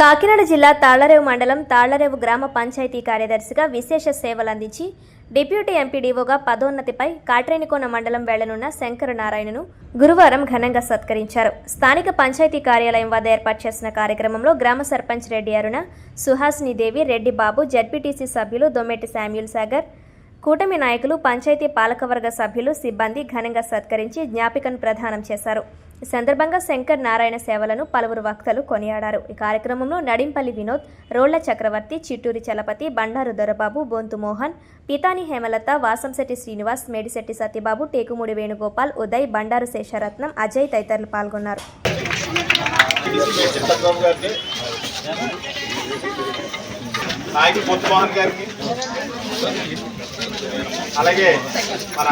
కాకినాడ జిల్లా తాళ్ళరేవు మండలం తాళ్ళరేవు గ్రామ పంచాయతీ కార్యదర్శిగా విశేష సేవలు అందించి డిప్యూటీ ఎంపీడీఓగా పదోన్నతిపై కాట్రేనికోన మండలం వెళ్ళనున్న శంకర నారాయణను గురువారం ఘనంగా సత్కరించారు. స్థానిక పంచాయతీ కార్యాలయం వద్ద ఏర్పాటు చేసిన కార్యక్రమంలో గ్రామ సర్పంచ్ రెడ్డి అరుణ సుహాసిని దేవి రెడ్డి బాబు జడ్పీటీసీ సభ్యులు దొమ్మెట్టి శామ్యూల్ సాగర్ కూటమి నాయకులు పంచాయతీ పాలకవర్గ సభ్యులు సిబ్బంది ఘనంగా సత్కరించి జ్ఞాపికను ప్రదానం చేశారు. ఈ సందర్భంగా శంకర్ నారాయణ సేవలను పలువురు వక్తలు కొనియాడారు. ఈ కార్యక్రమంలో నడింపల్లి వినోద్ రోళ్ళ చక్రవర్తి చిట్టూరి చలపతి బండారు దొరబాబు బొంతు మోహన్ పితాని హేమలత వాసంశెట్టి శ్రీనివాస్ మేడిశెట్టి సత్యబాబు టేకుమూడి వేణుగోపాల్ ఉదయ్ బండారు శేషరత్నం అజయ్ తదితరులు పాల్గొన్నారు. గారికి నాయకులు పొత్తు మోహన్ గారికి అలాగే మన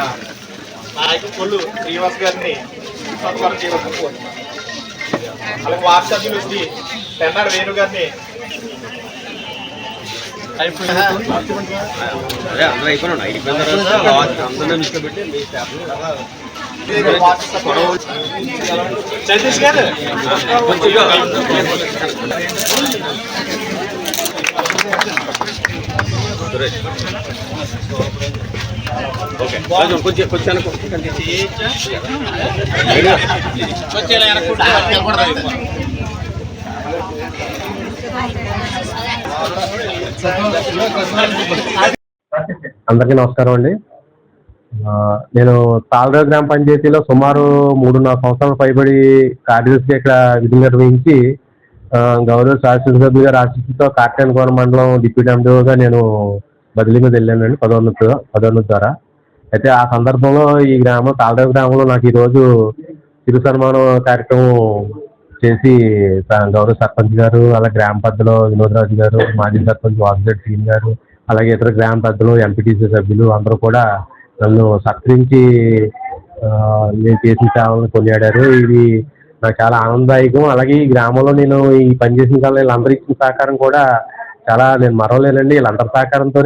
నాయకులు కొల్లు శ్రీనివాస్ గారిని సత్కారం కోరుతున్నాను. అలాగే సభ్యులు శ్రీ తెన్నాడు వేణు గారిని అదే అందరూ అయిపోయినా తర్వాత మీ స్టాఫ్ సతీష్ గారు ఓకే. కొంచెం కొంచెం కొంచెం అనుకో. అందరికీ నమస్కారం అండి. నేను తాళరావు గ్రామ పంచాయతీలో సుమారు మూడున్నర సంవత్సరాల పైబడి కార్యదర్శిగా ఇక్కడ విధులు నిర్వహించి గౌరవ శాసనసభ్యు గారి ఆశీస్సుతో కాట్యానకోన మండలం డిప్యూటీ ఎండిఓగా నేను బదిలీ మీద వెళ్ళానండి పదోన్నతి పదోన్నతి ద్వారా. అయితే ఆ సందర్భంలో ఈ గ్రామం తాళరావు గ్రామంలో నాకు ఈరోజు చిరు సన్మానం కార్యక్రమం చేసి గౌరవ సర్పంచ్ గారు అలా గ్రామ పెద్దలు వినోదరాజు గారు మాజీ సర్పంచ్ వాసుదేవ్ టీం గారు అలాగే ఇతర గ్రామ పెద్దలు ఎంపీటీసీ సభ్యులు అందరూ కూడా నన్ను సత్కరించి నేను చేసిన సేవలను కొనియాడారు. ఇది నాకు చాలా ఆనందదాయకం. అలాగే ఈ గ్రామంలో నేను ఈ పని చేసిన కాలంలో వీళ్ళందరూ ఇచ్చిన సహకారం కూడా చాలా నేను మరవలేనండి. వీళ్ళందరి సహకారంతో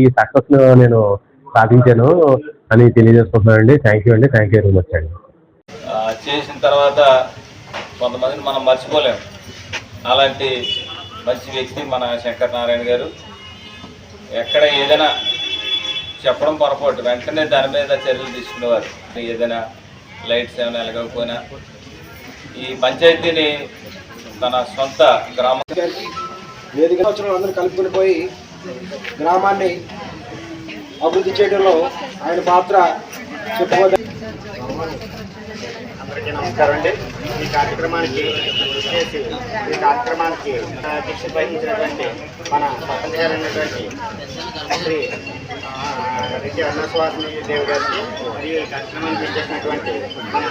ఈ సక్సెస్ నేను సాధించాను అని తెలియజేసుకుంటున్నానండి. థ్యాంక్ యూ అండి. థ్యాంక్ యూ వెరీ మచ్ అండి. చేసిన తర్వాత కొంతమందిని మనం మర్చిపోలేము అలాంటి మంచి వ్యక్తి మన శంకర్ నారాయణ గారు. ఎక్కడ ఏదైనా చెప్పడం పొరపాటు. వెంటనే దాని మీద చర్యలు తీసుకునేవారు. ఏదైనా లైట్స్ ఏమైనా వెలగకపోయినా. ఈ పంచాయతీని తన సొంత గ్రామ వేదిక వచ్చిన అందరూ కలుపుకుని పోయి గ్రామాన్ని అభివృద్ధి చేయడంలో ఆయన పాత్ర చెప్పుకోదగ్గ అందరికీ నమస్కారం అండి. ఈ కార్యక్రమానికి చేసి ఈ కార్యక్రమానికి దీక్ష వహించినటువంటి మన సర్పంచ్ గారు అయినటువంటి శ్రీ రెడ్డి అన్నస్వామి దేవి గారికి మరియు ఈ కార్యక్రమానికి చేసినటువంటి మన